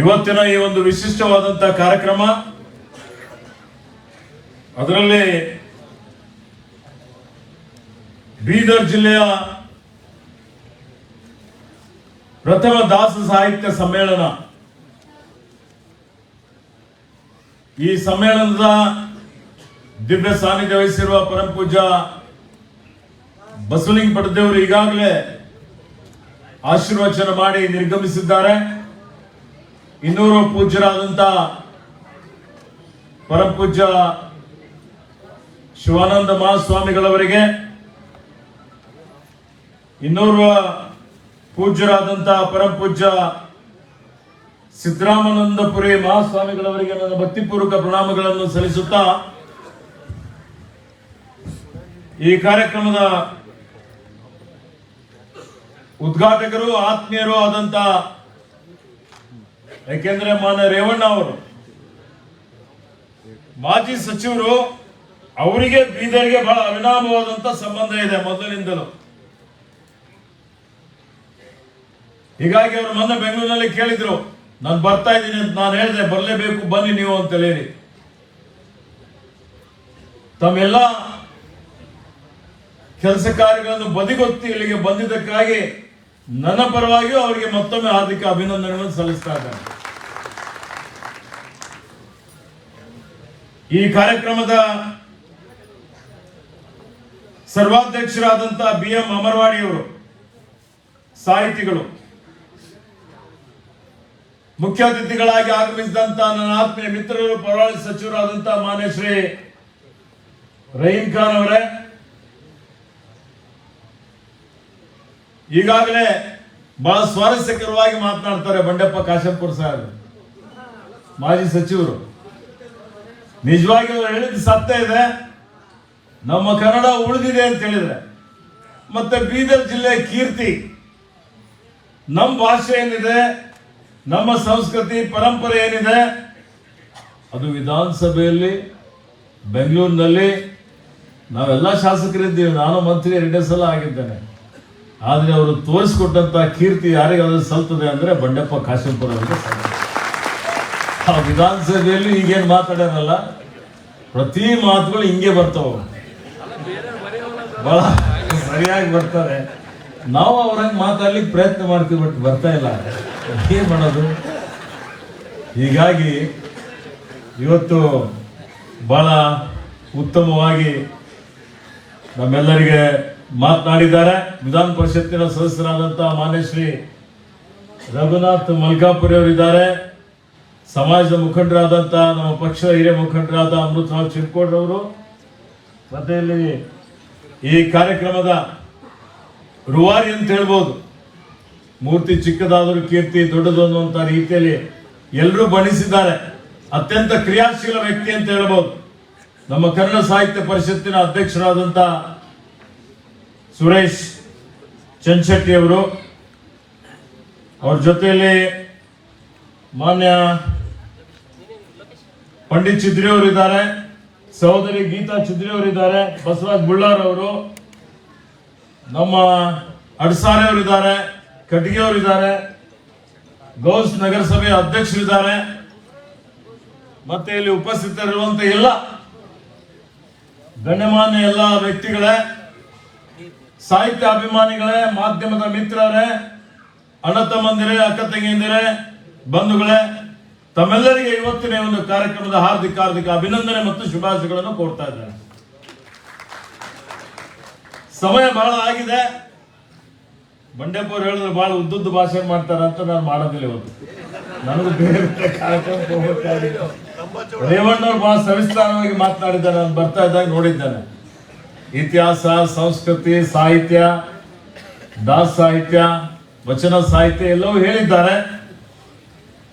ಇವತ್ತಿನ ಈ ಒಂದು ವಿಶಿಷ್ಟವಾದಂತಹ ಕಾರ್ಯಕ್ರಮ, ಅದರಲ್ಲಿ ಬೀದರ್ ಜಿಲ್ಲೆಯ ಪ್ರಥಮ ದಾಸ ಸಾಹಿತ್ಯ ಸಮ್ಮೇಳನ. ಈ ಸಮ್ಮೇಳನದ ದಿವ್ಯ ಸಾನ್ನಿಧ್ಯ ವಹಿಸಿರುವ ಪರಮ ಪೂಜ ಬಸವಲಿಂಗ ಪಡೆದೇವರು ಈಗಾಗಲೇ ಆಶೀರ್ವಚನ ಮಾಡಿ ನಿರ್ಗಮಿಸಿದ್ದಾರೆ. ಇನ್ನೂರು ಪೂಜ್ಯರಾದಂತ ಪರಮ ಪೂಜ್ಯ ಶಿವಾನಂದ ಮಹಾಸ್ವಾಮಿಗಳವರಿಗೆ ಇನ್ನೂರು ಪೂಜ್ಯರಾದಂತಹ ಪರಮ ಪೂಜ್ಯ ಸಿದ್ದರಾಮಾನಂದಪುರಿ ಮಹಾಸ್ವಾಮಿಗಳವರಿಗೆ ನನ್ನ ಭಕ್ತಿಪೂರ್ವಕ ಪ್ರಣಾಮಗಳನ್ನು ಸಲ್ಲಿಸುತ್ತಾ ಈ ಕಾರ್ಯಕ್ರಮದ ಉದ್ಘಾಟಕರು, ಆತ್ಮೀಯರು ಆದಂತ ಯಾಕೆಂದ್ರೆ ಮಾನ್ಯ ರೇವಣ್ಣ ಅವರು, ಮಾಜಿ ಸಚಿವರು ಅವರಿಗೆ ಬೀದರ್ಗೆ ಬಹಳ ಅವಿನಾಮವಾದಂತ ಸಂಬಂಧ ಇದೆ ಮೊದಲಿನಿಂದಲೂ ಹೀಗಾಗಿ ಅವರು ಮೊನ್ನೆ ಬೆಂಗಳೂರಿನಲ್ಲಿ ಕೇಳಿದ್ರು, ನಾನು ಬರ್ತಾ ಇದ್ದೀನಿ ಅಂತ ನಾನು ಹೇಳಿದೆ, ಬರಲೇಬೇಕು, ಬನ್ನಿ ನೀವು ಅಂತ ಹೇಳಿ ತಮ್ಮೆಲ್ಲ ಕೆಲಸ ಕಾರ್ಯಗಳನ್ನು ಬದಿಗೊತ್ತಿ ಇಲ್ಲಿಗೆ ಬಂದಿದ್ದಕ್ಕಾಗಿ ನನ್ನ ಪರವಾಗಿಯೂ ಅವರಿಗೆ ಮತ್ತೊಮ್ಮೆ ಹಾರ್ದಿಕ ಅಭಿನಂದನೆಗಳನ್ನು ಸಲ್ಲಿಸ್ತಾ ಇದ್ದಾರೆ ಈ ಕಾರ್ಯಕ್ರಮದ ಸರ್ವಾಧ್ಯಕ್ಷರಾದಂತಹ ಬಿ ಎಂ ಅಮರವಾಡಿಯವರು, ಸಾಹಿತಿಗಳು ಮುಖ್ಯ ಅತಿಥಿಗಳಾಗಿ ಆಗಮಿಸಿದಂತಹ ನನ್ನ ಆತ್ಮೀಯ ಮಿತ್ರರು ಪರವಾಳಿ ಸಚಿವರಾದಂತಹ ಮಾನ್ಯ ಶ್ರೀ ರಹೀಂ ಖಾನ್ ಅವರೇ ಈಗಾಗಲೇ ಬಹಳ ಸ್ವಾರಸ್ಯಕರವಾಗಿ ಮಾತನಾಡ್ತಾರೆ ಬಂಡೆಪ್ಪ ಕಾಶಂಪುರ ಸಾಹೇಬ್ ಮಾಜಿ ಸಚಿವರು. ನಿಜವಾಗಿ ಅವರು ಹೇಳಿದ ಸತ್ಯ ಇದೆ. ನಮ್ಮ ಕನ್ನಡ ಉಳಿದಿದೆ ಅಂತ ಹೇಳಿದ್ರೆ, ಮತ್ತೆ ಬೀದರ್ ಜಿಲ್ಲೆ ಕೀರ್ತಿ ನಮ್ಮ ಭಾಷೆ ಏನಿದೆ, ನಮ್ಮ ಸಂಸ್ಕೃತಿ, ಪರಂಪರೆ ಏನಿದೆ, ಅದು ವಿಧಾನಸಭೆಯಲ್ಲಿ, ಬೆಂಗಳೂರಿನಲ್ಲಿ, ನಾವೆಲ್ಲ ಶಾಸಕರಿದ್ದೀವಿ, ನಾನು ಮಂತ್ರಿ ಎರಡೇ ಸಲ ಆಗಿದ್ದೇನೆ. ಆದರೆ ಅವರು ತೋರಿಸಿಕೊಟ್ಟಂತ ಕೀರ್ತಿ ಯಾರಿಗಾದ್ರೂ ಸಲ್ತದೆ ಅಂದ್ರೆ ಬಂಡೆಪ್ಪ ಕಾಶೆಂಪುರ ಅವರಿಗೆ ಸಲ್ತದೆ. ಆ ವಿಧಾನಸಭೆಯಲ್ಲಿ ಈಗೇನು ಮಾತಾಡ್ಯಾರಲ್ಲ, ಪ್ರತಿ ಮಾತುಗಳು ಹಿಂಗೆ ಬರ್ತಾವ. ಬಹಳ ಸರಿಯಾಗಿ ಬರ್ತಾರೆ. ನಾವು ಅವ್ರಂಗೆ ಮಾತಾಡ್ಲಿಕ್ಕೆ ಪ್ರಯತ್ನ ಮಾಡ್ತೀವಿ, ಬಟ್ ಬರ್ತಾ ಇಲ್ಲ. ಏನು ಮಾಡೋದು? ಹೀಗಾಗಿ ಇವತ್ತು ಬಹಳ ಉತ್ತಮವಾಗಿ ನಮ್ಮೆಲ್ಲರಿಗೆ ಮಾತನಾಡಿದ್ದಾರೆ. ವಿಧಾನ ಪರಿಷತ್ತಿನ ಸದಸ್ಯರಾದಂತಹ ಮಾನ್ಯ ಶ್ರೀ ರಘುನಾಥ್ ಮಲ್ಕಾಪುರಿ ಅವರಿದ್ದಾರೆ ಸಮಾಜದ ಮುಖಂಡರಾದಂತಹ ನಮ್ಮ ಪಕ್ಷದ ಹಿರಿಯ ಮುಖಂಡರಾದ ಅಮೃತರಾವ್ ಚಿನ್ಕೋಡ್ರವರು ಮತ್ತೆ ಇಲ್ಲಿ ಈ ಕಾರ್ಯಕ್ರಮದ ರುವಾರಿ ಅಂತ ಹೇಳ್ಬೋದು. ಮೂರ್ತಿ ಚಿಕ್ಕದಾದರೂ ಕೀರ್ತಿ ದೊಡ್ಡದು ಅನ್ನುವಂಥ ರೀತಿಯಲ್ಲಿ ಎಲ್ಲರೂ ಬಣಿಸಿದ್ದಾರೆ ಅತ್ಯಂತ ಕ್ರಿಯಾಶೀಲ ವ್ಯಕ್ತಿ ಅಂತ ಹೇಳ್ಬೋದು. ನಮ್ಮ ಕನ್ನಡ ಸಾಹಿತ್ಯ ಪರಿಷತ್ತಿನ ಅಧ್ಯಕ್ಷರಾದಂಥ ಸುರೇಶ್ ಚನ್ಶೆಟ್ಟಿ ಅವರು ಅವ್ರ ಜೊತೆಯಲ್ಲಿ ಮಾನ್ಯ ಪಂಡಿತ್ ಚಿದ್ರಿ ಅವರು ಇದ್ದಾರೆ, ಸಹೋದರಿ ಗೀತಾ ಚಿದ್ರಿ ಅವರು ಇದ್ದಾರೆ, ಬಸವರಾಜ್ ಬುಳ್ಳಾರ್ ಅವರು, ನಮ್ಮ ಅಡ್ಸಾರೆ ಅವರು ಇದ್ದಾರೆ ಕಟ್ಗೆ ಅವರು ಇದ್ದಾರೆ, ಗೌಸ್ ನಗರಸಭೆ ಅಧ್ಯಕ್ಷರಿದ್ದಾರೆ ಮತ್ತೆ ಇಲ್ಲಿ ಉಪಸ್ಥಿತರಿರುವಂತ ಎಲ್ಲ ಗಣ್ಯಮಾನ್ಯ ಎಲ್ಲ ವ್ಯಕ್ತಿಗಳೇ ಸಾಹಿತ್ಯ ಅಭಿಮಾನಿಗಳೇ, ಮಾಧ್ಯಮದ ಮಿತ್ರರೇ, ಅಣ್ಣ ತಮ್ಮಂದಿರೇ, ಅಕ್ಕ ತಂಗಿಯಂದಿರೇ, ಬಂಧುಗಳೇ, ತಮ್ಮೆಲ್ಲರಿಗೆ ಇವತ್ತಿನ ಒಂದು ಕಾರ್ಯಕ್ರಮದ ಹಾರ್ದಿಕ ಹಾರ್ದಿಕ ಅಭಿನಂದನೆ ಮತ್ತು ಶುಭಾಶಯಗಳನ್ನು ಕೋರ್ತಾ ಇದ್ದೇನೆ. ಸಮಯ ಬಹಳ ಆಗಿದೆ. ಬಂಡೆಪುರ ಹೇಳಿದ್ರೆ ಬಹಳ ಉದ್ದುದ್ದು ಭಾಷೆ ಮಾಡ್ತಾರೆ ಅಂತ ನಾನು ಮಾಡೋದಿಲ್ಲ ಇವತ್ತು. ನನಗೂ ಬೇರೆ ಬೇರೆ ಕಾರ್ಯಕ್ರಮ ರೇವಣ್ಣವ್ರು ಬಹಳ ಸವಿಸ್ತಾರವಾಗಿ ಮಾತನಾಡಿದ್ದಾರೆ, ನಾನು ಬರ್ತಾ ಇದ್ದಾಗ ನೋಡಿದ್ದೇನೆ. ಇತಿಹಾಸ, ಸಂಸ್ಕೃತಿ, ಸಾಹಿತ್ಯ, ದಾಸ ಸಾಹಿತ್ಯ, ವಚನ ಸಾಹಿತ್ಯ ಎಲ್ಲವೂ ಹೇಳಿದ್ದಾರೆ.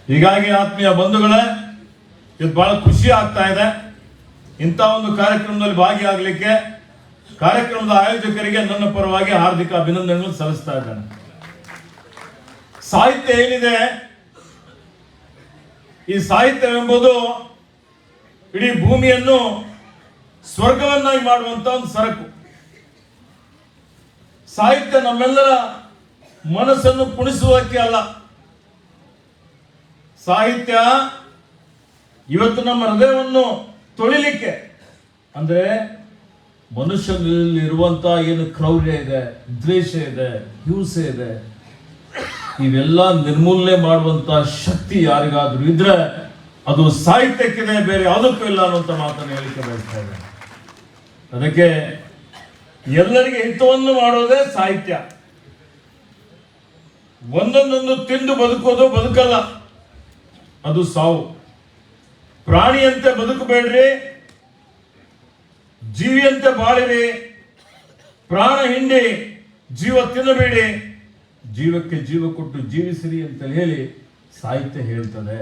ಹೀಗಾಗಿ ಆತ್ಮೀಯ ಬಂಧುಗಳೇ, ಇದು ಬಹಳ ಖುಷಿ ಆಗ್ತಾ ಇದೆ. ಇಂಥ ಒಂದು ಕಾರ್ಯಕ್ರಮದಲ್ಲಿ ಭಾಗಿಯಾಗಲಿಕ್ಕೆ ಕಾರ್ಯಕ್ರಮದ ಆಯೋಜಕರಿಗೆ ನನ್ನ ಪರವಾಗಿ ಹಾರ್ದಿಕ ಅಭಿನಂದನೆಗಳನ್ನು ಸಲ್ಲಿಸ್ತಾ ಇದ್ದೇನೆ. ಸಾಹಿತ್ಯ ಏನಿದೆ? ಈ ಸಾಹಿತ್ಯವೆಂಬುದು ಇಡೀ ಭೂಮಿಯನ್ನು ಸ್ವರ್ಗವನ್ನಾಗಿ ಮಾಡುವಂತ ಒಂದು ಸರಕು. ಸಾಹಿತ್ಯ ನಮ್ಮೆಲ್ಲರ ಮನಸ್ಸನ್ನು ಕುಣಿಸುವಕ್ಕೆ ಅಲ್ಲ. ಸಾಹಿತ್ಯ ಇವತ್ತು ನಮ್ಮ ಹೃದಯವನ್ನು ತೊಳಿಲಿಕ್ಕೆ, ಅಂದ್ರೆ ಮನುಷ್ಯನಲ್ಲಿರುವಂತ ಏನು ಕ್ರೌರ್ಯ ಇದೆ, ದ್ವೇಷ ಇದೆ, ಹಿಂಸೆ ಇದೆ, ಇವೆಲ್ಲ ನಿರ್ಮೂಲನೆ ಮಾಡುವಂತ ಶಕ್ತಿ ಯಾರಿಗಾದ್ರೂ ಇದ್ರೆ ಅದು ಸಾಹಿತ್ಯಕ್ಕಿದೆ, ಬೇರೆ ಯಾವುದಕ್ಕೂ ಇಲ್ಲ ಅನ್ನುವಂತ ಮಾತನ್ನು ಹೇಳಿಕೆ ಬಯಸ್ತಾ ಇದ್ದೇನೆ. ಅದಕ್ಕೆ ಎಲ್ಲರಿಗೆ ಹಿತವನ್ನು ಮಾಡೋದೇ ಸಾಹಿತ್ಯ. ಒಂದೊಂದೊಂದು ತಿಂದು ಬದುಕೋದು ಬದುಕಲ್ಲ. ಅದು ಸಾವು. ಪ್ರಾಣಿಯಂತೆ ಬದುಕಬೇಡ್ರಿ, ಜೀವಿಯಂತೆ ಬಾಳಿರಿ, ಪ್ರಾಣ ಹಿಂಡಿ, ಜೀವ ತಿನ್ನಬೇಡಿ, ಜೀವಕ್ಕೆ ಜೀವ ಕೊಟ್ಟು ಜೀವಿಸಿರಿ ಅಂತ ಹೇಳಿ ಸಾಹಿತ್ಯ ಹೇಳ್ತದೆ.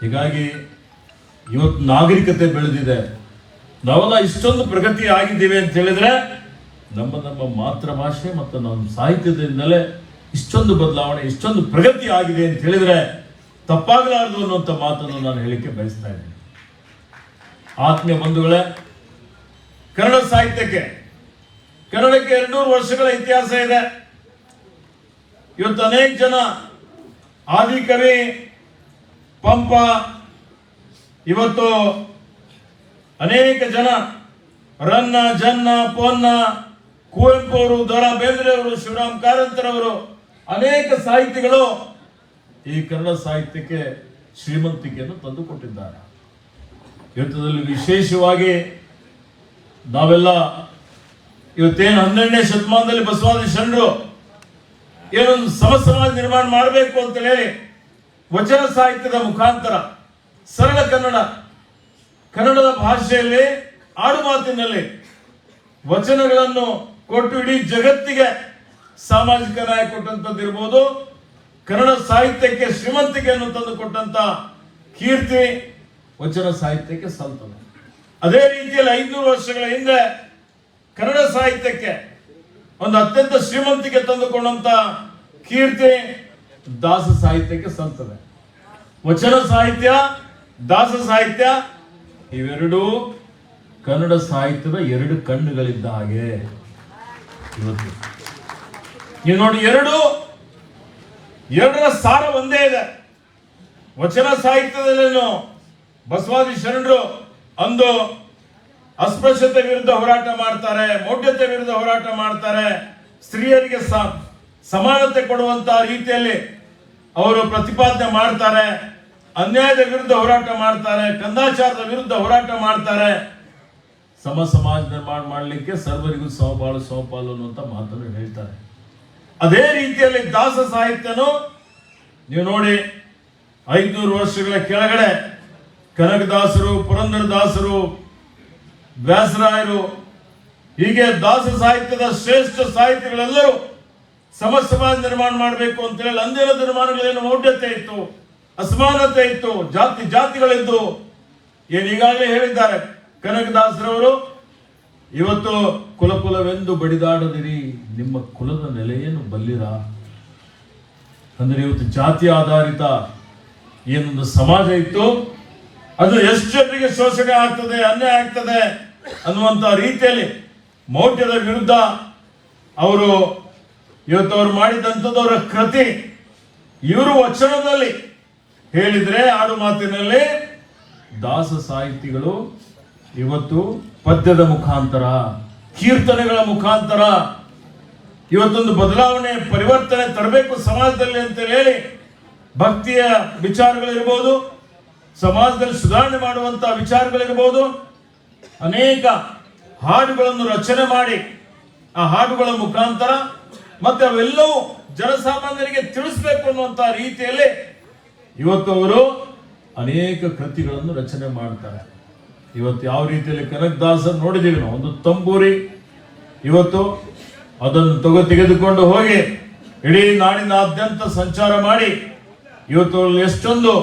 ಹೀಗಾಗಿ ಇವತ್ತು ನಾಗರಿಕತೆ ಬೆಳೆದಿದೆ. ನಾವೆಲ್ಲ ಇಷ್ಟೊಂದು ಪ್ರಗತಿ ಆಗಿದ್ದೀವಿ ಅಂತ ಹೇಳಿದ್ರೆ ನಮ್ಮ ನಮ್ಮ ಮಾತೃಭಾಷೆ ಮತ್ತು ನಮ್ಮ ಸಾಹಿತ್ಯದಿಂದಲೇ ಇಷ್ಟೊಂದು ಬದಲಾವಣೆ, ಇಷ್ಟೊಂದು ಪ್ರಗತಿ ಆಗಿದೆ ಅಂತ ಹೇಳಿದ್ರೆ ತಪ್ಪಾಗಲಾರದು ಅನ್ನುವಂಥ ಮಾತನ್ನು ನಾನು ಹೇಳಿಕೆ ಬಯಸ್ತಾ ಇದ್ದೇನೆ. ಆತ್ಮೀಯ ಬಂಧುಗಳೇ, ಕನ್ನಡ ಸಾಹಿತ್ಯಕ್ಕೆ, ಕನ್ನಡಕ್ಕೆ ಎರಡ್ನೂರು ವರ್ಷಗಳ ಇತಿಹಾಸ ಇದೆ. ಇವತ್ತು ಅನೇಕ ಜನ ಆದಿಕವಿ, ಪಂಪ, ಇವತ್ತು ಅನೇಕ ಜನ ರನ್ನ, ಜನ್ನ, ಪೊನ್ನ ಕುವೆಂಪು ಅವರು ದೊರ ಬೇಂದ್ರೆ ಅವರು ಶಿವರಾಮ್ ಕಾರಂತರವರು, ಅನೇಕ ಸಾಹಿತಿಗಳು ಈ ಕನ್ನಡ ಸಾಹಿತ್ಯಕ್ಕೆ ಶ್ರೀಮಂತಿಕೆಯನ್ನು ತಂದುಕೊಟ್ಟಿದ್ದಾರೆ. ಇವತ್ತದಲ್ಲಿ ವಿಶೇಷವಾಗಿ ನಾವೆಲ್ಲ ಇವತ್ತೇನು ಹನ್ನೆರಡನೇ ಶತಮಾನದಲ್ಲಿ ಬಸವಾದಿ ಶರಣರು ಏನೊಂದು ಸಮ ನಿರ್ಮಾಣ ಮಾಡಬೇಕು ಅಂತ ಹೇಳಿ ವಚನ ಸಾಹಿತ್ಯದ ಮುಖಾಂತರ ಸರಳ ಕನ್ನಡ ಕನ್ನಡದ ಭಾಷೆಯಲ್ಲಿ ಆಡು ಮಾತಿನಲ್ಲಿ ವಚನಗಳನ್ನು ಕೊಟ್ಟು ಇಡೀ ಜಗತ್ತಿಗೆ ಸಾಮಾಜಿಕ ನ್ಯಾಯ ಕೊಟ್ಟಂತದ್ದು ಇರ್ಬೋದು, ಕನ್ನಡ ಸಾಹಿತ್ಯಕ್ಕೆ ಶ್ರೀಮಂತಿಕೆಯನ್ನು ತಂದು ಕೊಟ್ಟಂತ ಕೀರ್ತಿ ವಚನ ಸಾಹಿತ್ಯಕ್ಕೆ ಸಲ್ತದೆ ಅದೇ ರೀತಿಯಲ್ಲಿ ಐನೂರು ವರ್ಷಗಳ ಹಿಂದೆ ಕನ್ನಡ ಸಾಹಿತ್ಯಕ್ಕೆ ಒಂದು ಅತ್ಯಂತ ಶ್ರೀಮಂತಿಕೆ ತಂದುಕೊಂಡಂತ ಕೀರ್ತಿ ದಾಸ ಸಾಹಿತ್ಯಕ್ಕೆ ಸಲ್ತದೆ ವಚನ ಸಾಹಿತ್ಯ, ದಾಸ ಸಾಹಿತ್ಯ ಇವೆರಡೂ ಕನ್ನಡ ಸಾಹಿತ್ಯದ ಎರಡು ಕಣ್ಣುಗಳಿದ್ದ ಹಾಗೆ ಇವತ್ತು. ನೀವು ನೋಡಿ, ಎರಡು, ಎರಡರ ಸಾರ ಒಂದೇ ಇದೆ. ವಚನ ಸಾಹಿತ್ಯದಲ್ಲೇನು ಬಸವಾದಿ ಶರಣರು ಅಂದು ಅಸ್ಪೃಶ್ಯತೆ ವಿರುದ್ಧ ಹೋರಾಟ ಮಾಡ್ತಾರೆ, ಮೌಢ್ಯತೆ ವಿರುದ್ಧ ಹೋರಾಟ ಮಾಡ್ತಾರೆ. ಸ್ತ್ರೀಯರಿಗೆ ಸಮಾನತೆ ಕೊಡುವಂತ ರೀತಿಯಲ್ಲಿ ಅವರು ಪ್ರತಿಪಾದನೆ ಮಾಡ್ತಾರೆ. ಅನ್ಯಾಯದ ವಿರುದ್ಧ ಹೋರಾಟ ಮಾಡ್ತಾರೆ, ಕಂದಾಚಾರದ ವಿರುದ್ಧ ಹೋರಾಟ ಮಾಡ್ತಾರೆ. ಸಮ ಸಮಾಜ ನಿರ್ಮಾಣ ಮಾಡಲಿಕ್ಕೆ ಸರ್ವರಿಗೂ ಸಮಪಾಲು ಸಹಪಾಲು ಅನ್ನುವಂಥ ಮಾತನ್ನು ಹೇಳ್ತಾರೆ. ಅದೇ ರೀತಿಯಲ್ಲಿ ದಾಸ ಸಾಹಿತ್ಯನು, ನೀವು ನೋಡಿ, ಐದ್ನೂರು ವರ್ಷಗಳ ಕೆಳಗಡೆ ಕನಕದಾಸರು, ಪುರಂದರದಾಸರು, ವ್ಯಾಸರಾಯರು, ಹೀಗೆ ದಾಸ ಸಾಹಿತ್ಯದ ಶ್ರೇಷ್ಠ ಸಾಹಿತ್ಯಗಳೆಲ್ಲರೂ ಸಮ ಸಮಾಜ ನಿರ್ಮಾಣ ಮಾಡಬೇಕು ಅಂತ ಹೇಳಿ ಅಂದಿನ ನಿರ್ಮಾಣಗಳೇನು ಮೌಢ್ಯತೆ ಇತ್ತು. ಅಸಮಾನತೆ ಇತ್ತು. ಜಾತಿ ಜಾತಿಗಳೆಂದು ಏನು ಈಗಾಗಲೇ ಹೇಳಿದ್ದಾರೆ. ಕನಕದಾಸರವರು ಇವತ್ತು ಕುಲಕುಲವೆಂದು ಬಡಿದಾಡದಿರಿ. ನಿಮ್ಮ ಕುಲದ ನೆಲೆಯನ್ನು ಬಲ್ಲಿರ? ಅಂದರೆ ಇವತ್ತು ಜಾತಿ ಆಧಾರಿತ ಏನೊಂದು ಸಮಾಜ ಇತ್ತು. ಅದು ಎಷ್ಟು ಜನರಿಗೆ ಶೋಷಣೆ ಆಗ್ತದೆ, ಅನ್ಯಾಯ ಆಗ್ತದೆ ಅನ್ನುವಂಥ ರೀತಿಯಲ್ಲಿ ಮೌಢ್ಯದ ವಿರುದ್ಧ ಅವರು ಇವತ್ತು ಅವರು ಮಾಡಿದಂಥದ್ದು ಅವರ ಕೃತಿ. ಇವರು ವಚನದಲ್ಲಿ ಹೇಳಿದ್ರೆ ಆಡು ಮಾತಿನಲ್ಲಿ ದಾಸ ಸಾಹಿತಿಗಳು ಇವತ್ತು ಪದ್ಯದ ಮುಖಾಂತರ, ಕೀರ್ತನೆಗಳ ಮುಖಾಂತರ ಇವತ್ತೊಂದು ಬದಲಾವಣೆ, ಪರಿವರ್ತನೆ ತರಬೇಕು ಸಮಾಜದಲ್ಲಿ ಅಂತ ಹೇಳಿ ಭಕ್ತಿಯ ವಿಚಾರಗಳಿರ್ಬೋದು, ಸಮಾಜದಲ್ಲಿ ಸುಧಾರಣೆ ಮಾಡುವಂತ ವಿಚಾರಗಳಿರ್ಬೋದು, ಅನೇಕ ಹಾಡುಗಳನ್ನು ರಚನೆ ಮಾಡಿ ಆ ಹಾಡುಗಳ ಮುಖಾಂತರ ಮತ್ತೆ ಅವೆಲ್ಲವೂ ಜನಸಾಮಾನ್ಯರಿಗೆ ತಿಳಿಸ್ಬೇಕು ಅನ್ನುವಂತ ರೀತಿಯಲ್ಲಿ ಇವತ್ತು ಅವರು ಅನೇಕ ಕೃತಿಗಳನ್ನು ರಚನೆ ಮಾಡ್ತಾರೆ. ಇವತ್ತು ಯಾವ ರೀತಿಯಲ್ಲಿ ಕನಕದಾಸ ನೋಡಿದ್ದೀವಿ ನಾವು? ಒಂದು ತಂಬೂರಿ. ಇವತ್ತು ಅದನ್ನು ತಗೋ ತೆಗೆದುಕೊಂಡು ಹೋಗಿ ಇಡೀ ನಾಡಿನಾದ್ಯಂತ ಸಂಚಾರ ಮಾಡಿ ಇವತ್ತು ಎಷ್ಟೊಂದು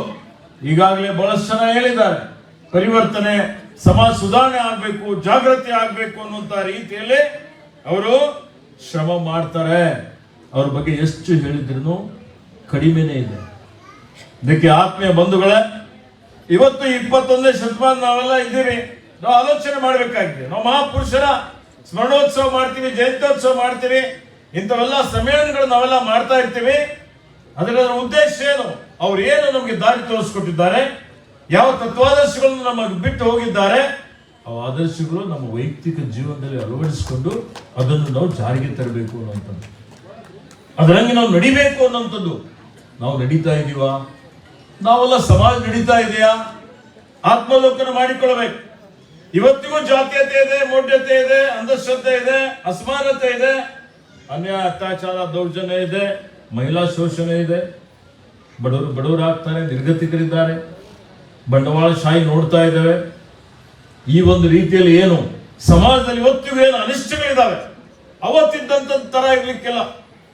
ಈಗಾಗಲೇ ಬಹಳಷ್ಟು ಜನ ಹೇಳಿದ್ದಾರೆ. ಪರಿವರ್ತನೆ, ಸಮಾಜ ಸುಧಾರಣೆ ಆಗಬೇಕು, ಜಾಗೃತಿ ಆಗಬೇಕು ಅನ್ನುವಂತ ರೀತಿಯಲ್ಲಿ ಅವರು ಶ್ರಮ ಮಾಡ್ತಾರೆ. ಅವ್ರ ಬಗ್ಗೆ ಎಷ್ಟು ಹೇಳಿದ್ರು ಕಡಿಮೆನೇ ಇದೆ. ಇದಕ್ಕೆ ಆತ್ಮೀಯ ಬಂಧುಗಳೇ, ಇವತ್ತು ಇಪ್ಪತ್ತೊಂದನೇ ಶತಮಾನ ನಾವೆಲ್ಲ ಇದ್ದೀವಿ. ನಾವು ಆಲೋಚನೆ ಮಾಡಬೇಕಾಗಿದೆ. ನಾವು ಮಹಾಪುರುಷರ ಸ್ಮರಣೋತ್ಸವ ಮಾಡ್ತೀವಿ, ಜಯಂತ್ಯೋತ್ಸವ ಮಾಡ್ತೀವಿ. ಇಂಥವೆಲ್ಲ ಸಮ್ಮೇಳನಗಳು ನಾವೆಲ್ಲ ಮಾಡ್ತಾ ಇರ್ತೀವಿ. ಅದರ ಉದ್ದೇಶ ಏನು? ಅವ್ರು ಏನು ನಮಗೆ ದಾರಿ ತೋರಿಸ್ಕೊಟ್ಟಿದ್ದಾರೆ? ಯಾವ ತತ್ವಾದರ್ಶಗಳನ್ನು ನಮಗೆ ಬಿಟ್ಟು ಹೋಗಿದ್ದಾರೆ? ಆ ಆದರ್ಶಗಳು ನಮ್ಮ ವೈಯಕ್ತಿಕ ಜೀವನದಲ್ಲಿ ಅಳವಡಿಸಿಕೊಂಡು ಅದನ್ನು ನಾವು ಜಾರಿಗೆ ತರಬೇಕು ಅನ್ನುವಂಥದ್ದು. ಅದರಂಗೆ ನಾವು ನಡಿಬೇಕು ಅನ್ನೋಂಥದ್ದು ನಾವು ನಡೀತಾ ಇದೀವಾ? ನಾವೆಲ್ಲ ಸಮಾಜ ನಡೀತಾ ಇದೆಯಾ? ಆತ್ಮಲೋಕನ ಮಾಡಿಕೊಳ್ಳಬೇಕು. ಇವತ್ತಿಗೂ ಜಾತೀಯತೆ ಇದೆ, ಮೌಢ್ಯತೆ ಇದೆ, ಅಂಧಶ್ರದ್ಧೆ ಇದೆ, ಅಸಮಾನತೆ ಇದೆ. ಅನ್ಯಾಯ, ಅತ್ಯಾಚಾರ, ದೌರ್ಜನ್ಯ ಇದೆ, ಮಹಿಳಾ ಶೋಷಣೆ ಇದೆ. ಬಡವರು ಬಡವರಾಗ್ತಾರೆ ನಿರ್ಗತಿಕರಿದ್ದಾರೆ. ಬಂಡವಾಳಶಾಹಿ ನೋಡ್ತಾ ಇದ್ದೇವೆ. ಈ ಒಂದು ರೀತಿಯಲ್ಲಿ ಏನು ಸಮಾಜದಲ್ಲಿ ಇವತ್ತಿಗೂ ಏನು ಅನಿಷ್ಟಗಳಿದ್ದಾವೆ? ಅವತ್ತಿದ್ದಂತ ತರ ಇರ್ಲಿಕ್ಕೆಲ್ಲ.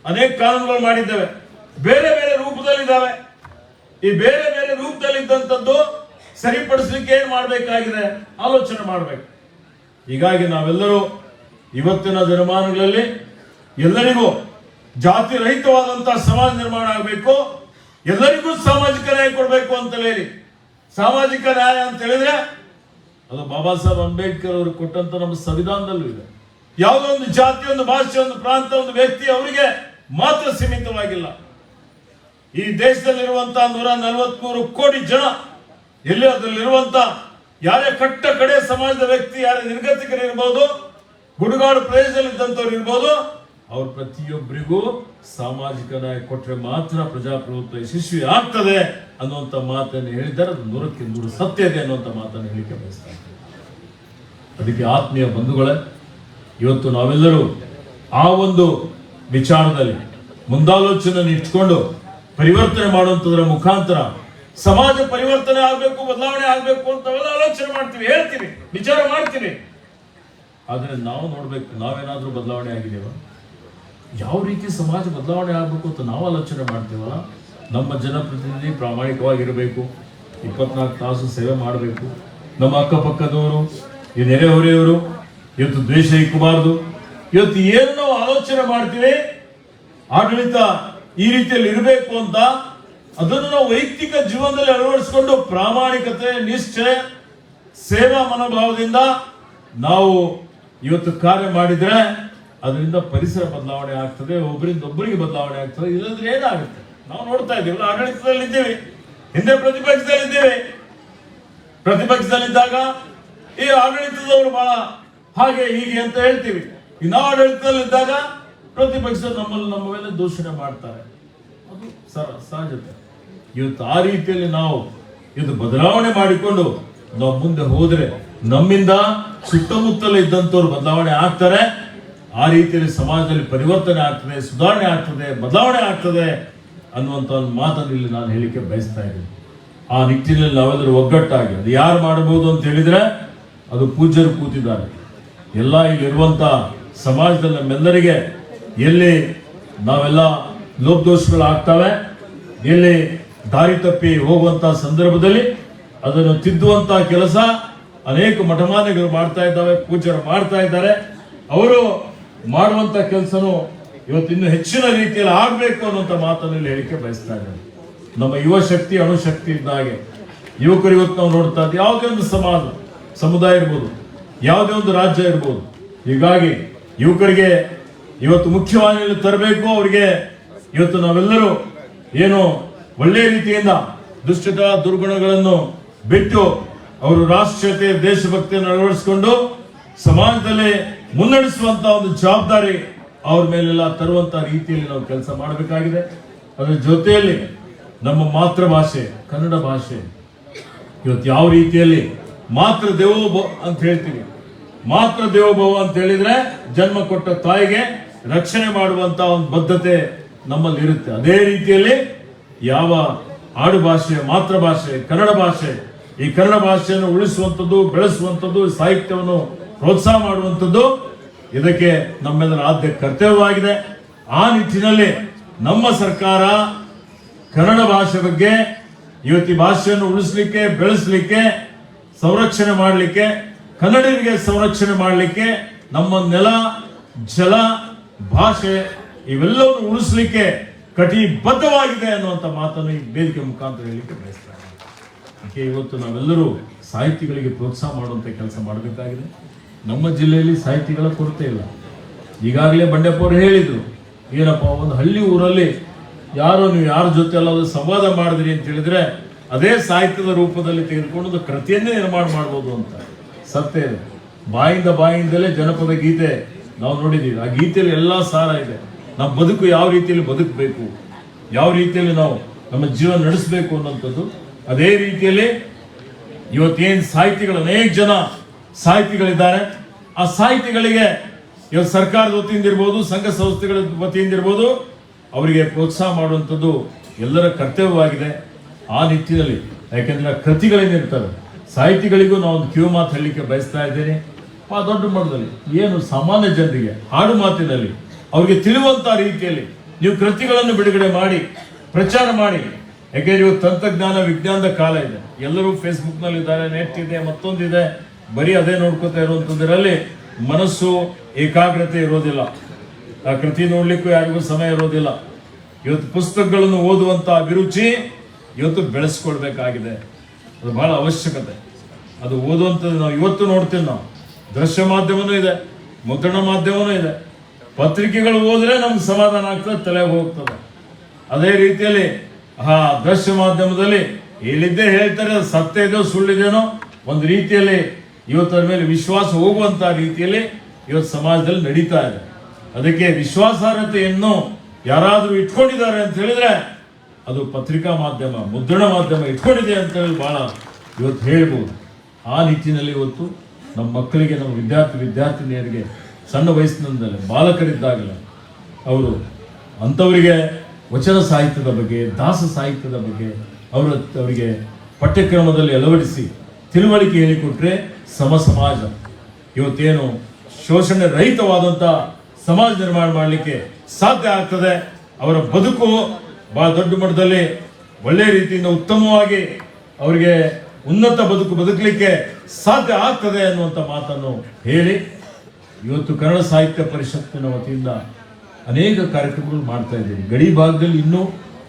ಅನೇಕ ಕಾನೂನುಗಳು ಮಾಡಿದ್ದೇವೆ. ಬೇರೆ ಬೇರೆ ರೂಪದಲ್ಲಿದ್ದಾವೆ. ಈ ಬೇರೆ ಬೇರೆ ರೂಪದಲ್ಲಿ ಇದ್ದಂಥದ್ದು ಸರಿಪಡಿಸಲಿಕ್ಕೆ ಏನ್ ಮಾಡಬೇಕಾಗಿದೆ? ಆಲೋಚನೆ ಮಾಡಬೇಕು. ಹೀಗಾಗಿ ನಾವೆಲ್ಲರೂ ಇವತ್ತಿನ ದಿನಮಾನಗಳಲ್ಲಿ ಎಲ್ಲರಿಗೂ ಜಾತಿ ರಹಿತವಾದಂತಹ ಸಮಾಜ ನಿರ್ಮಾಣ ಆಗಬೇಕು. ಎಲ್ಲರಿಗೂ ಸಾಮಾಜಿಕ ನ್ಯಾಯ ಕೊಡಬೇಕು ಅಂತ ಹೇಳಿ. ಸಾಮಾಜಿಕ ನ್ಯಾಯ ಅಂತ ಹೇಳಿದ್ರೆ ಅದು ಬಾಬಾ ಸಾಹೇಬ್ ಅಂಬೇಡ್ಕರ್ ಅವರು ಕೊಟ್ಟಂತ ನಮ್ಮ ಸಂವಿಧಾನದಲ್ಲೂ ಇದೆ. ಯಾವುದೋ ಒಂದು ಜಾತಿ, ಒಂದು ಭಾಷೆ, ಒಂದು ಪ್ರಾಂತ, ಒಂದು ವ್ಯಕ್ತಿ ಅವರಿಗೆ ಮಾತ್ರ ಸೀಮಿತವಾಗಿಲ್ಲ. ಈ ದೇಶದಲ್ಲಿರುವಂತಹ ನೂರ ನಲವತ್ಮೂರು ಕೋಟಿ ಜನ ಎಲ್ಲಿ ಅದರಲ್ಲಿರುವಂತ ಯಾರೇ ಕಟ್ಟ ಕಡೆ ಸಮಾಜದ ವ್ಯಕ್ತಿ, ಯಾರೇ ನಿರ್ಗತಿಕರು ಇರ್ಬೋದು ಗುಡುಗಾಡು ಪ್ರದೇಶದಲ್ಲಿದ್ದಂಥವ್ರು ಇರ್ಬೋದು, ಅವ್ರ ಪ್ರತಿಯೊಬ್ಬರಿಗೂ ಸಾಮಾಜಿಕ ನ್ಯಾಯ ಕೊಟ್ಟರೆ ಮಾತ್ರ ಪ್ರಜಾಪ್ರಭುತ್ವ ಯಶಸ್ವಿ ಆಗ್ತದೆ ಅನ್ನುವಂಥ ಮಾತನ್ನು ಹೇಳಿದ್ದಾರೆ. ಅದು ನೂರಕ್ಕೆ ನೂರು ಸತ್ಯ ಇದೆ ಅನ್ನುವಂಥ ಮಾತನ್ನು ಹೇಳಿಕೆ ಬಯಸ್ತಾರೆ ಅದಕ್ಕೆ ಆತ್ಮೀಯ ಬಂಧುಗಳೇ, ಇವತ್ತು ನಾವೆಲ್ಲರೂ ಆ ಒಂದು ವಿಚಾರದಲ್ಲಿ ಮುಂದಾಲೋಚನೆ ಇಟ್ಕೊಂಡು ಪರಿವರ್ತನೆ ಮಾಡುವಂಥದ್ರ ಮುಖಾಂತರ ಸಮಾಜ ಪರಿವರ್ತನೆ ಆಗಬೇಕು, ಬದಲಾವಣೆ ಆಗಬೇಕು ಅಂತ ಆಲೋಚನೆ ಮಾಡ್ತೀವಿ, ಹೇಳ್ತೀವಿ, ವಿಚಾರ ಮಾಡ್ತೀವಿ. ಆದರೆ ನಾವು ನೋಡಬೇಕು, ನಾವೇನಾದರೂ ಬದಲಾವಣೆ ಆಗಿದೆವ ಯಾವ ರೀತಿ ಸಮಾಜ ಬದಲಾವಣೆ ಆಗಬೇಕು ಅಂತ ನಾವು ಆಲೋಚನೆ ಮಾಡ್ತೀವಲ್ಲ? ನಮ್ಮ ಜನಪ್ರತಿನಿಧಿ ಪ್ರಾಮಾಣಿಕವಾಗಿರಬೇಕು, ಇಪ್ಪತ್ನಾಲ್ಕು ತಾಸು ಸೇವೆ ಮಾಡಬೇಕು. ನಮ್ಮ ಅಕ್ಕಪಕ್ಕದವರು, ಈ ನೆರೆಹೊರೆಯವರು, ಇವತ್ತು ದ್ವೇಷ ಇಕ್ಕಬಾರ್ದು ಇವತ್ತು ಏನು ನಾವು ಆಲೋಚನೆ ಮಾಡ್ತೀವಿ? ಆಡಳಿತ ಈ ರೀತಿಯಲ್ಲಿ ಇರಬೇಕು ಅಂತ ಅದನ್ನು ನಾವು ವೈಯಕ್ತಿಕ ಜೀವನದಲ್ಲಿ ಅಳವಡಿಸಿಕೊಂಡು ಪ್ರಾಮಾಣಿಕತೆ, ನಿಷ್ಠೆ, ಸೇವಾ ಮನೋಭಾವದಿಂದ ನಾವು ಇವತ್ತು ಕಾರ್ಯ ಮಾಡಿದ್ರೆ ಅದರಿಂದ ಪರಿಸರ ಬದಲಾವಣೆ ಆಗ್ತದೆ, ಒಬ್ಬರಿಂದ ಒಬ್ಬರಿಗೆ ಬದಲಾವಣೆ ಆಗ್ತದೆ. ಇಲ್ಲದ್ರೆ ಏನಾಗುತ್ತೆ? ನಾವು ನೋಡ್ತಾ ಇದ್ದೀವಿ. ಆಡಳಿತದಲ್ಲಿ ಇದ್ದೀವಿ. ಹಿಂದೆ ಪ್ರತಿಪಕ್ಷದಲ್ಲಿ ಇದ್ದೀವಿ ಪ್ರತಿಪಕ್ಷದಲ್ಲಿದ್ದಾಗ ಈ ಆಡಳಿತದವರು ಬಹಳ ಹಾಗೆ ಹೀಗೆ ಅಂತ ಹೇಳ್ತೀವಿ. ಇನ್ನು ಆಡಳಿತದಲ್ಲಿದ್ದಾಗ ಪ್ರತಿಪಕ್ಷ ನಮ್ಮಲ್ಲಿ ನಮ್ಮ ಮೇಲೆ ದೂಷಣೆ ಮಾಡ್ತಾರೆ. ಅದು ಸರ, ಸಹಜತೆ. ಇವತ್ತು ಆ ರೀತಿಯಲ್ಲಿ ನಾವು ಇದು ಬದಲಾವಣೆ ಮಾಡಿಕೊಂಡು ನಾವು ಮುಂದೆ ಹೋದರೆ ನಮ್ಮಿಂದ ಸುತ್ತಮುತ್ತಲ ಇದ್ದಂಥವ್ರು ಬದಲಾವಣೆ ಆಗ್ತಾರೆ. ಆ ರೀತಿಯಲ್ಲಿ ಸಮಾಜದಲ್ಲಿ ಪರಿವರ್ತನೆ ಆಗ್ತದೆ, ಸುಧಾರಣೆ ಆಗ್ತದೆ, ಬದಲಾವಣೆ ಆಗ್ತದೆ ಅನ್ನುವಂಥ ಒಂದು ಮಾತನ್ನು ಇಲ್ಲಿ ನಾನು ಹೇಳಿಕೆ ಬಯಸ್ತಾ ಇದ್ದೀನಿ. ಆ ನಿಟ್ಟಿನಲ್ಲಿ ನಾವೆಲ್ಲರೂ ಒಗ್ಗಟ್ಟಾಗಿ, ಅದು ಯಾರು ಮಾಡಬಹುದು ಅಂತ ಹೇಳಿದ್ರೆ ಅದು ಪೂಜ್ಯರು ಕೂತಿದ್ದಾರೆ. ಎಲ್ಲ ಇಲ್ಲಿರುವಂಥ ಸಮಾಜದಲ್ಲಿ ನಮ್ಮೆಲ್ಲರಿಗೆ ಎಲ್ಲಿ ನಾವೆಲ್ಲ ಲೋಪದೋಷಗಳು ಆಗ್ತವೆ, ಎಲ್ಲಿ ದಾರಿ ತಪ್ಪಿ ಹೋಗುವಂತ ಸಂದರ್ಭದಲ್ಲಿ ಅದನ್ನು ತಿದ್ದುವಂತ ಕೆಲಸ ಅನೇಕ ಮಠಮಾನ್ಯಗಳು ಮಾಡ್ತಾ ಇದ್ದಾವೆ ಪೂಜರು ಮಾಡ್ತಾ ಇದ್ದಾರೆ. ಅವರು ಮಾಡುವಂತ ಕೆಲಸನು ಇವತ್ತು ಇನ್ನು ಹೆಚ್ಚಿನ ರೀತಿಯಲ್ಲಿ ಆಗ್ಬೇಕು ಅನ್ನುವಂಥ ಮಾತನ್ನು ಹೇಳಿಕೆ ಬಯಸ್ತಾ ಇದ್ದಾರೆ. ನಮ್ಮ ಯುವ ಶಕ್ತಿ ಅಣುಶಕ್ತಿ ಇದ್ದ ಹಾಗೆ. ಯುವಕರು ಇವತ್ತು ನಾವು ನೋಡ್ತಾ ಇದ್ದೀವಿ ಯಾವುದೇ ಒಂದು ಸಮಾಜ, ಸಮುದಾಯ ಇರ್ಬೋದು, ಯಾವುದೇ ಒಂದು ರಾಜ್ಯ ಇರ್ಬೋದು. ಹೀಗಾಗಿ ಯುವಕರಿಗೆ ಇವತ್ತು ಮುಖ್ಯವಾಹಿನಿಯಲ್ಲಿ ತರಬೇಕು. ಅವರಿಗೆ ಇವತ್ತು ನಾವೆಲ್ಲರೂ ಏನು ಒಳ್ಳೆಯ ರೀತಿಯಿಂದ ದುಷ್ಟತ ದುರ್ಗುಣಗಳನ್ನು ಬಿಟ್ಟು ಅವರು ರಾಷ್ಟ್ರೀಯತೆ, ದೇಶಭಕ್ತಿಯನ್ನು ಅಳವಡಿಸಿಕೊಂಡು ಸಮಾಜದಲ್ಲಿ ಮುನ್ನಡೆಸುವಂತ ಒಂದು ಜವಾಬ್ದಾರಿ ಅವ್ರ ಮೇಲೆಲ್ಲ ತರುವಂತ ರೀತಿಯಲ್ಲಿ ನಾವು ಕೆಲಸ ಮಾಡಬೇಕಾಗಿದೆ. ಅದರ ಜೊತೆಯಲ್ಲಿ ನಮ್ಮ ಮಾತೃಭಾಷೆ ಕನ್ನಡ ಭಾಷೆ ಇವತ್ತು ಯಾವ ರೀತಿಯಲ್ಲಿ ಮಾತೃ ದೇವೋಭವ ಅಂತ ಹೇಳ್ತೀವಿ. ಮಾತೃ ದೇವೋಭವ ಅಂತ ಹೇಳಿದ್ರೆ ಜನ್ಮ ಕೊಟ್ಟ ತಾಯಿಗೆ ರಕ್ಷಣೆ ಮಾಡುವಂತ ಒಂದು ಬದ್ಧತೆ ನಮ್ಮಲ್ಲಿ ಇರುತ್ತೆ ಅದೇ ರೀತಿಯಲ್ಲಿ ಯಾವ ಆಡು ಭಾಷೆ ಕನ್ನಡ ಭಾಷೆ, ಈ ಕನ್ನಡ ಭಾಷೆಯನ್ನು ಉಳಿಸುವಂಥದ್ದು, ಬೆಳೆಸುವಂಥದ್ದು, ಸಾಹಿತ್ಯವನ್ನು ಪ್ರೋತ್ಸಾಹ ಮಾಡುವಂಥದ್ದು ಇದಕ್ಕೆ ನಮ್ಮೆಲ್ಲರ ಆದ್ಯ ಕರ್ತವ್ಯವಾಗಿದೆ. ಆ ನಿಟ್ಟಿನಲ್ಲಿ ನಮ್ಮ ಸರ್ಕಾರ ಕನ್ನಡ ಭಾಷೆ ಬಗ್ಗೆ ಇವತ್ತಿ ಭಾಷೆಯನ್ನು ಉಳಿಸ್ಲಿಕ್ಕೆ, ಬೆಳೆಸಲಿಕ್ಕೆ, ಸಂರಕ್ಷಣೆ ಮಾಡಲಿಕ್ಕೆ, ಕನ್ನಡಿಗರಿಗೆ ಸಂರಕ್ಷಣೆ ಮಾಡಲಿಕ್ಕೆ ನಮ್ಮ ನೆಲ, ಜಲ ಭಾಷೆ ಇವೆಲ್ಲವನ್ನು ಉಳಿಸ್ಲಿಕ್ಕೆ ಕಟಿಬದ್ಧವಾಗಿದೆ ಅನ್ನುವಂಥ ಮಾತನ್ನು ಈ ವೇದಿಕೆ ಮುಖಾಂತರ ಹೇಳಲಿಕ್ಕೆ ಬಯಸ್ತಾರೆ ಅದಕ್ಕೆ ಇವತ್ತು ನಾವೆಲ್ಲರೂ ಸಾಹಿತಿಗಳಿಗೆ ಪ್ರೋತ್ಸಾಹ ಮಾಡುವಂಥ ಕೆಲಸ ಮಾಡಬೇಕಾಗಿದೆ. ನಮ್ಮ ಜಿಲ್ಲೆಯಲ್ಲಿ ಸಾಹಿತಿಗಳ ಕೊರತೆ ಇಲ್ಲ. ಈಗಾಗಲೇ ಬಂಡೆಪ್ಪ ಹೇಳಿದರು, ಏನಪ್ಪ, ಒಂದು ಹಳ್ಳಿ ಊರಲ್ಲಿ ಯಾರೋ ನೀವು ಯಾರ ಜೊತೆ ಎಲ್ಲ ಸಂವಾದ ಮಾಡಿದ್ರಿ ಅಂತ ಹೇಳಿದ್ರೆ ಅದೇ ಸಾಹಿತ್ಯದ ರೂಪದಲ್ಲಿ ತೆಗೆದುಕೊಂಡು ಕೃತಿಯನ್ನೇ ನಿರ್ಮಾಣ ಮಾಡ್ಬೋದು ಅಂತ. ಸತ್ಯ ಇದೆ. ಬಾಯಿಂದ ಬಾಯಿಂದಲೇ ಜನಪದ ಗೀತೆ ನಾವು ನೋಡಿದ್ದೀವಿ ಆ ಗೀತೆಯಲ್ಲಿ ಎಲ್ಲ ಸಾರ ಇದೆ. ನಮ್ಮ ಬದುಕು ಯಾವ ರೀತಿಯಲ್ಲಿ ಬದುಕಬೇಕು? ಯಾವ ರೀತಿಯಲ್ಲಿ ನಾವು ನಮ್ಮ ಜೀವನ ನಡೆಸಬೇಕು ಅನ್ನೋಂಥದ್ದು? ಅದೇ ರೀತಿಯಲ್ಲಿ ಇವತ್ತೇನು ಸಾಹಿತಿಗಳು ಅನೇಕ ಜನ ಸಾಹಿತಿಗಳಿದ್ದಾರೆ. ಆ ಸಾಹಿತಿಗಳಿಗೆ ಇವತ್ತು ಸರ್ಕಾರದ ವತಿಯಿಂದ ಇರ್ಬೋದು, ಸಂಘ ಸಂಸ್ಥೆಗಳ ವತಿಯಿಂದ ಇರ್ಬೋದು, ಅವರಿಗೆ ಪ್ರೋತ್ಸಾಹ ಮಾಡುವಂಥದ್ದು ಎಲ್ಲರ ಕರ್ತವ್ಯವಾಗಿದೆ. ಆ ನಿಟ್ಟಿನಲ್ಲಿ ಯಾಕೆಂದ್ರೆ ಕೃತಿಗಳೇನಿರ್ತವೆ, ಸಾಹಿತಿಗಳಿಗೂ ನಾವು ಒಂದು ಕ್ಯೂ ಮಾತು ಹೇಳಲಿಕ್ಕೆ ಬಯಸ್ತಾ ಇದ್ದೇನೆ. ದೊಡ್ಡ ಮಟ್ಟದಲ್ಲಿ, ಏನು ಸಾಮಾನ್ಯ ಜನರಿಗೆ ಹಾಡು ಮಾತಿನಲ್ಲಿ, ಅವರಿಗೆ ತಿಳಿಯುವಂಥ ರೀತಿಯಲ್ಲಿ ನೀವು ಕೃತಿಗಳನ್ನು ಬಿಡುಗಡೆ ಮಾಡಿ, ಪ್ರಚಾರ ಮಾಡಿ. ಯಾಕೆಂದ್ರೆ ಇವತ್ತು ತಂತ್ರಜ್ಞಾನ, ವಿಜ್ಞಾನದ ಕಾಲ ಇದೆ. ಎಲ್ಲರೂ ಫೇಸ್ಬುಕ್ನಲ್ಲಿ ಇದ್ದಾರೆ ನೆಟ್ ಇದೆ, ಮತ್ತೊಂದಿದೆ. ಬರೀ ಅದೇ ನೋಡ್ಕೋತಾ ಇರುವಂತದ್ರಲ್ಲಿ ಮನಸ್ಸು ಏಕಾಗ್ರತೆ ಇರೋದಿಲ್ಲ. ಆ ಕೃತಿ ನೋಡ್ಲಿಕ್ಕೂ ಯಾರಿಗೂ ಸಮಯ ಇರೋದಿಲ್ಲ. ಇವತ್ತು ಪುಸ್ತಕಗಳನ್ನು ಓದುವಂತ ಅಭಿರುಚಿ ಇವತ್ತು ಬೆಳೆಸ್ಕೊಡ್ಬೇಕಾಗಿದೆ ಅದು ಬಹಳ ಅವಶ್ಯಕತೆ. ಅದು ಓದುವಂಥದ್ದು ನಾವು ಇವತ್ತು ನೋಡ್ತೀವಿ ನಾವು. ದೃಶ್ಯ ಮಾಧ್ಯಮನೂ ಇದೆ, ಮುದ್ರಣ ಮಾಧ್ಯಮನೂ ಇದೆ. ಪತ್ರಿಕೆಗಳು ಓದಿದ್ರೆ ನಮ್ಗೆ ಸಮಾಧಾನ ಆಗ್ತದೆ, ತಲೆಗೆ ಹೋಗ್ತದೆ. ಅದೇ ರೀತಿಯಲ್ಲಿ, ಆ ದೃಶ್ಯ ಮಾಧ್ಯಮದಲ್ಲಿ ಹೇಳಿದ್ದೇ ಹೇಳ್ತಾರೆ ಸತ್ಯ ಇದೆಯೋ ಸುಳ್ಳಿದೇನೋ ಒಂದು ರೀತಿಯಲ್ಲಿ ಇವತ್ತರ ಮೇಲೆ ವಿಶ್ವಾಸ ಹೋಗುವಂತ ರೀತಿಯಲ್ಲಿ ಇವತ್ತು ಸಮಾಜದಲ್ಲಿ ನಡೀತಾ ಇದೆ. ಅದಕ್ಕೆ ವಿಶ್ವಾಸಾರ್ಹತೆಯನ್ನು ಯಾರಾದರೂ ಇಟ್ಕೊಂಡಿದ್ದಾರೆ ಅಂತ ಹೇಳಿದ್ರೆ ಅದು ಪತ್ರಿಕಾ ಮಾಧ್ಯಮ, ಮುದ್ರಣ ಮಾಧ್ಯಮ ಇಟ್ಕೊಂಡಿದೆ ಅಂತ ಹೇಳಿ ಬಹಳ ಇವತ್ತು ಹೇಳ್ಬೋದು. ಆ ನಿಟ್ಟಿನಲ್ಲಿ ಇವತ್ತು ನಮ್ಮ ಮಕ್ಕಳಿಗೆ, ನಮ್ಮ ವಿದ್ಯಾರ್ಥಿ, ವಿದ್ಯಾರ್ಥಿನಿಯರಿಗೆ, ಸಣ್ಣ ವಯಸ್ಸಿನಿಂದಲೇ ಬಾಲಕರಿದ್ದಾಗಲೇ ಅವರು ಅಂಥವರಿಗೆ ವಚನ ಸಾಹಿತ್ಯದ ಬಗ್ಗೆ, ದಾಸ ಸಾಹಿತ್ಯದ ಬಗ್ಗೆ ಅವರ ಅವರಿಗೆ ಪಠ್ಯಕ್ರಮದಲ್ಲಿ ಅಳವಡಿಸಿ ತಿಳುವಳಿಕೆ ಹೇಳಿಕೊಟ್ರೆ ಸಮ ಸಮಾಜ ಇವತ್ತೇನು ಶೋಷಣೆ ರಹಿತವಾದಂಥ ಸಮಾಜ ನಿರ್ಮಾಣ ಮಾಡಲಿಕ್ಕೆ ಸಾಧ್ಯ ಆಗ್ತದೆ? ಅವರ ಬದುಕು ಬಹಳ ದೊಡ್ಡ ಮಟ್ಟದಲ್ಲಿ ಒಳ್ಳೆಯ ರೀತಿಯಿಂದ ಉತ್ತಮವಾಗಿ ಅವರಿಗೆ ಉನ್ನತ ಬದುಕು ಬದುಕಲಿಕ್ಕೆ ಸಾಧ್ಯ ಆಗ್ತದೆ ಅನ್ನುವಂಥ ಮಾತನ್ನು ಹೇಳಿ ಇವತ್ತು ಕನ್ನಡ ಸಾಹಿತ್ಯ ಪರಿಷತ್ತಿನ ವತಿಯಿಂದ ಅನೇಕ ಕಾರ್ಯಕ್ರಮಗಳು ಮಾಡ್ತಾ ಇದ್ದೀವಿ ಗಡಿ ಭಾಗದಲ್ಲಿ ಇನ್ನೂ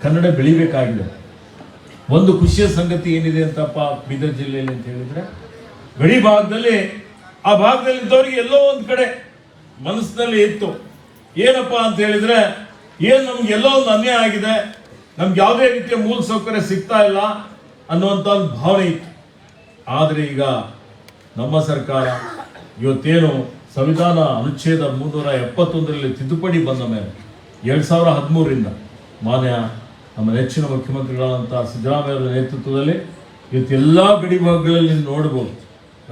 ಕನ್ನಡ ಬೆಳಿಬೇಕಾಗಿದೆ. ಒಂದು ಖುಷಿಯ ಸಂಗತಿ ಏನಿದೆ ಅಂತಪ್ಪ ಬೀದರ್ ಜಿಲ್ಲೆಯಲ್ಲಿ ಅಂತ ಹೇಳಿದ್ರೆ, ಗಡಿ ಭಾಗದಲ್ಲಿ ಆ ಭಾಗದಲ್ಲಿ ಇದ್ದವರಿಗೆ ಎಲ್ಲೋ ಒಂದು ಕಡೆ ಮನಸ್ಸಿನಲ್ಲಿ ಇತ್ತು. ಏನಪ್ಪ ಅಂತ ಹೇಳಿದ್ರೆ, ಏನ್ ನಮ್ಗೆ ಎಲ್ಲೋ ಒಂದು ಅನ್ಯಾಯ ಆಗಿದೆ, ನಮ್ಗೆ ಯಾವುದೇ ರೀತಿಯ ಮೂಲ ಸೌಕರ್ಯ ಸಿಗ್ತಾ ಇಲ್ಲ ಅನ್ನುವಂಥ ಒಂದು ಭಾವನೆ ಇತ್ತು. ಆದರೆ ಈಗ ನಮ್ಮ ಸರ್ಕಾರ ಇವತ್ತೇನು ಸಂವಿಧಾನ ಅನುಚ್ಛೇದ ಮುನ್ನೂರ ಎಪ್ಪತ್ತೊಂದರಲ್ಲಿ ತಿದ್ದುಪಡಿ ಬಂದ ಮೇಲೆ ಎರಡು ಸಾವಿರ ಹದಿಮೂರರಿಂದ ಮಾನ್ಯ ನಮ್ಮ ನೆಚ್ಚಿನ ಮುಖ್ಯಮಂತ್ರಿಗಳಾದಂಥ ಸಿದ್ದರಾಮಯ್ಯವರ ನೇತೃತ್ವದಲ್ಲಿ ಇವತ್ತೆಲ್ಲ ಗಡಿ ಭಾಗಗಳಲ್ಲಿ ನೋಡ್ಬೋದು.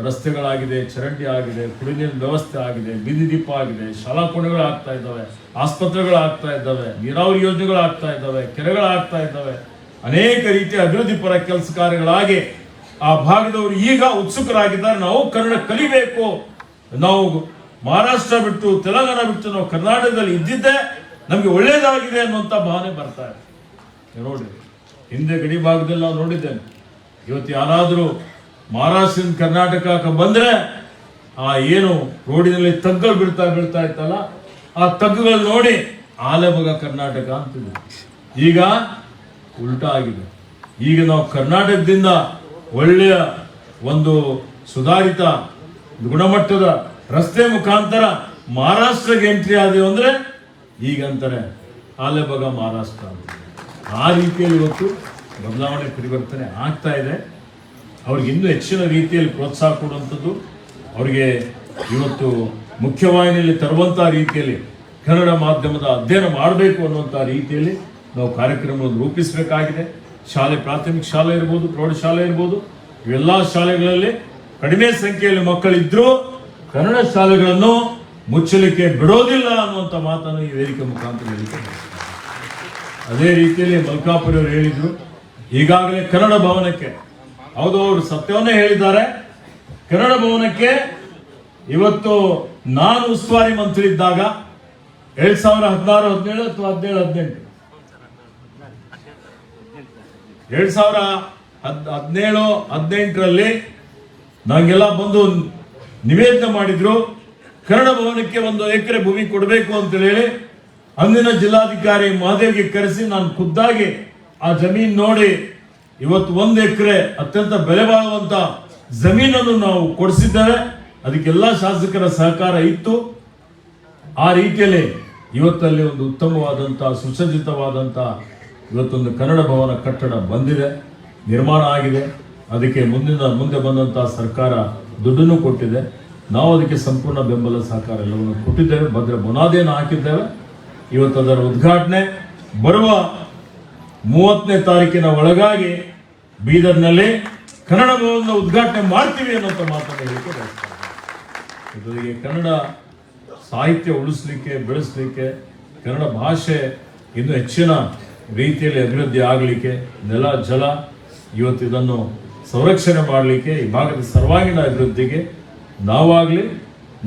ರಸ್ತೆಗಳಾಗಿದೆ, ಚರಂಡಿ ಆಗಿದೆ ಕುಡಿ ನೀರಿನ ವ್ಯವಸ್ಥೆ ಆಗಿದೆ, ಬೀದಿ ದೀಪ ಆಗಿದೆ, ಶಾಲಾ ಕೋಣೆಗಳು ಆಗ್ತಾ ಇದ್ದಾವೆ, ಆಸ್ಪತ್ರೆಗಳು ಆಗ್ತಾ ಇದ್ದಾವೆ, ನೀರಾವರಿ ಯೋಜನೆಗಳು ಆಗ್ತಾ ಇದ್ದಾವೆ, ಕೆರೆಗಳು ಆಗ್ತಾ ಇದ್ದಾವೆ. ಅನೇಕ ರೀತಿಯ ಅಭಿವೃದ್ಧಿ ಪರ ಕೆಲಸ ಕಾರ್ಯಗಳಾಗಿ ಆ ಭಾಗದವರು ಈಗ ಉತ್ಸುಕರಾಗಿದ್ದಾರೆ. ನಾವು ಕನ್ನಡ ಕಲಿಬೇಕು. ನಾವು ಮಹಾರಾಷ್ಟ್ರ ಬಿಟ್ಟು, ತೆಲಂಗಾಣ ಬಿಟ್ಟು ನಾವು ಕರ್ನಾಟಕದಲ್ಲಿ ಇದ್ದಿದ್ದೆ ನಮಗೆ ಒಳ್ಳೇದಾಗಿದೆ ಅನ್ನುವಂಥ ಭಾವನೆ ಬರ್ತಾ ಇದೆ. ನೋಡಿ, ಹಿಂದೆ ಗಡಿ ಭಾಗದಲ್ಲಿ ನಾವು ನೋಡಿದ್ದೇನೆ. ಇವತ್ತು ಯಾರಾದರೂ ಮಹಾರಾಷ್ಟ್ರದಿಂದ ಕರ್ನಾಟಕಕ್ಕೆ ಬಂದ್ರೆ ಆ ಏನು ರೋಡಿನಲ್ಲಿ ತಗ್ಗಲು ಬಿಡ್ತಾ ಬೀಳ್ತಾ ಇತ್ತಲ್ಲ, ಆ ತಗ್ಗುಗಳು ನೋಡಿ ಆಲೆಮಗ ಕರ್ನಾಟಕ ಅಂತಿದೆ. ಈಗ ಉಲ್ಟಾ ಆಗಿದೆ. ಈಗ ನಾವು ಕರ್ನಾಟಕದಿಂದ ಒಳ್ಳೆಯ ಒಂದು ಸುಧಾರಿತ ಗುಣಮಟ್ಟದ ರಸ್ತೆ ಮುಖಾಂತರ ಮಹಾರಾಷ್ಟ್ರಕ್ಕೆ ಎಂಟ್ರಿ ಆದೆವು ಅಂದ್ರೆ ಈಗಂತಾರೆ ಆಲೆಬಗ ಮಹಾರಾಷ್ಟ್ರ ಆ ರೀತಿಯಲ್ಲಿ ಇವತ್ತು ಬದಲಾವಣೆ ಪರಿವರ್ತನೆ ಆಗ್ತಾ ಇದೆ. ಅವ್ರಿಗೆ ಇನ್ನೂ ಹೆಚ್ಚಿನ ರೀತಿಯಲ್ಲಿ ಪ್ರೋತ್ಸಾಹ ಕೊಡುವಂಥದ್ದು ಅವರಿಗೆ ಇವತ್ತು ಮುಖ್ಯವಾಹಿನಿಯಲ್ಲಿ ತರುವಂಥ ರೀತಿಯಲ್ಲಿ ಕನ್ನಡ ಮಾಧ್ಯಮದ ಅಧ್ಯಯನ ಮಾಡಬೇಕು ಅನ್ನುವಂಥ ರೀತಿಯಲ್ಲಿ ನಾವು ಕಾರ್ಯಕ್ರಮವನ್ನು ರೂಪಿಸಬೇಕಾಗಿದೆ. ಶಾಲೆ, ಪ್ರಾಥಮಿಕ ಶಾಲೆ ಇರ್ಬೋದು ಪ್ರೌಢಶಾಲೆ ಇರ್ಬೋದು, ಇವೆಲ್ಲ ಶಾಲೆಗಳಲ್ಲಿ ಕಡಿಮೆ ಸಂಖ್ಯೆಯಲ್ಲಿ ಮಕ್ಕಳಿದ್ರೂ ಕನ್ನಡ ಶಾಲೆಗಳನ್ನು ಮುಚ್ಚಲಿಕ್ಕೆ ಬಿಡೋದಿಲ್ಲ ಅನ್ನುವಂಥ ಮಾತನ್ನು ಈ ವೇದಿಕೆ ಮುಖಾಂತರ ಹೇಳಿಕೆ ಅದೇ ರೀತಿಯಲ್ಲಿ ಮಲ್ಕಾಪುರವರು ಹೇಳಿದ್ರು, ಈಗಾಗಲೇ ಕನ್ನಡ ಭವನಕ್ಕೆ, ಹೌದು, ಅವರು ಸತ್ಯವನ್ನೇ ಹೇಳಿದ್ದಾರೆ. ಕನ್ನಡ ಭವನಕ್ಕೆ ಇವತ್ತು ನಾನು ಉಸ್ತುವಾರಿ ಮಂತ್ರಿ ಇದ್ದಾಗ ಎರಡ್ ಸಾವಿರ ಹದಿನಾರು, ಹದಿನೇಳು ಅಥವಾ ಹದಿನೇಳು, ಹದಿನೆಂಟು ಎರಡ್ ಸಾವಿರ ಹದ್ ಹದಿನೇಳು ಹದಿನೆಂಟರಲ್ಲಿ ನಂಗೆಲ್ಲ ಬಂದು ನಿವೇದನೆ ಮಾಡಿದ್ರು, ಕನ್ನಡ ಭವನಕ್ಕೆ ಒಂದು ಎಕರೆ ಭೂಮಿ ಕೊಡಬೇಕು ಅಂತ ಹೇಳಿ ಅಂದಿನ ಜಿಲ್ಲಾಧಿಕಾರಿ ಮಹಾದೇವ್ಗೆ ಕರೆಸಿ ನಾನು ಖುದ್ದಾಗಿ ಆ ಜಮೀನ್ ನೋಡಿ ಇವತ್ತು ಒಂದು ಎಕರೆ ಅತ್ಯಂತ ಬೆಲೆ ಬಾಳುವಂತ ಜಮೀನನ್ನು ನಾವು ಕೊಡಿಸಿದ್ದೇವೆ. ಅದಕ್ಕೆಲ್ಲ ಶಾಸಕರ ಸಹಕಾರ ಇತ್ತು. ಆ ರೀತಿಯಲ್ಲಿ ಇವತ್ತಲ್ಲಿ ಒಂದು ಉತ್ತಮವಾದಂಥ ಸುಸಜ್ಜಿತವಾದಂಥ ಇವತ್ತೊಂದು ಕನ್ನಡ ಭವನ ಕಟ್ಟಡ ಬಂದಿದೆ, ನಿರ್ಮಾಣ ಆಗಿದೆ. ಅದಕ್ಕೆ ಮುಂದಿನ, ಮುಂದೆ ಬಂದಂಥ ಸರ್ಕಾರ ದುಡ್ಡನ್ನು ಕೊಟ್ಟಿದೆ. ನಾವು ಅದಕ್ಕೆ ಸಂಪೂರ್ಣ ಬೆಂಬಲ ಸಹಕಾರ ಎಲ್ಲವನ್ನು ಕೊಟ್ಟಿದ್ದೇವೆ, ಭದ್ರ ಬುನಾದಿಯನ್ನು ಹಾಕಿದ್ದೇವೆ. ಇವತ್ತು ಅದರ ಉದ್ಘಾಟನೆ ಬರುವ ಮೂವತ್ತನೇ ತಾರೀಕಿನ ಒಳಗಾಗಿ ಬೀದರ್ನಲ್ಲಿ ಕನ್ನಡ ಭವನದ ಉದ್ಘಾಟನೆ ಮಾಡ್ತೀವಿ ಅನ್ನೋಂಥ ಮಾತನ್ನು ಹೇಳಿಕೆ ಬಯಸ್ತಾರೆ ಜೊತೆಗೆ ಕನ್ನಡ ಸಾಹಿತ್ಯ ಉಳಿಸ್ಲಿಕ್ಕೆ, ಬೆಳೆಸಲಿಕ್ಕೆ ಕನ್ನಡ ಭಾಷೆ ಇನ್ನೂ ಹೆಚ್ಚಿನ ರೀತಿಯಲ್ಲಿ ಅಭಿವೃದ್ಧಿ ಆಗಲಿಕ್ಕೆ ನೆಲ, ಜಲ, ಇವತ್ತು ಇದನ್ನು ಸಂರಕ್ಷಣೆ ಮಾಡಲಿಕ್ಕೆ ಈ ಭಾಗದ ಸರ್ವಾಂಗೀಣ ಅಭಿವೃದ್ಧಿಗೆ ನಾವಾಗಲಿ,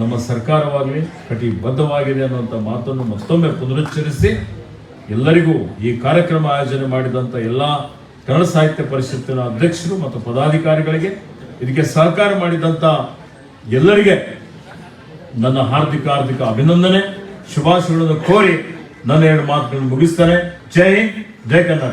ನಮ್ಮ ಸರ್ಕಾರವಾಗಲಿ ಕಟಿಬದ್ಧವಾಗಿದೆ ಅನ್ನುವಂಥ ಮಾತನ್ನು ಮತ್ತೊಮ್ಮೆ ಪುನರುಚ್ಚರಿಸಿ ಎಲ್ಲರಿಗೂ ಈ ಕಾರ್ಯಕ್ರಮ ಆಯೋಜನೆ ಮಾಡಿದಂಥ ಎಲ್ಲ ಕನ್ನಡ ಸಾಹಿತ್ಯ ಪರಿಷತ್ತಿನ ಅಧ್ಯಕ್ಷರು ಮತ್ತು ಪದಾಧಿಕಾರಿಗಳಿಗೆ, ಇದಕ್ಕೆ ಸಹಕಾರ ಮಾಡಿದಂಥ ಎಲ್ಲರಿಗೆ ನನ್ನ ಹಾರ್ದಿಕ ಹಾರ್ದಿಕ ಅಭಿನಂದನೆ. ಶುಭಾಶಯಗಳನ್ನು ಕೋರಿ ನನ್ನ ಎರಡು ಮಾತುಗಳನ್ನು ಮುಗಿಸ್ತೇನೆ. ಜೈ ಹಿಂದ್ ಜೈ ಕರ್ನಾಟಕ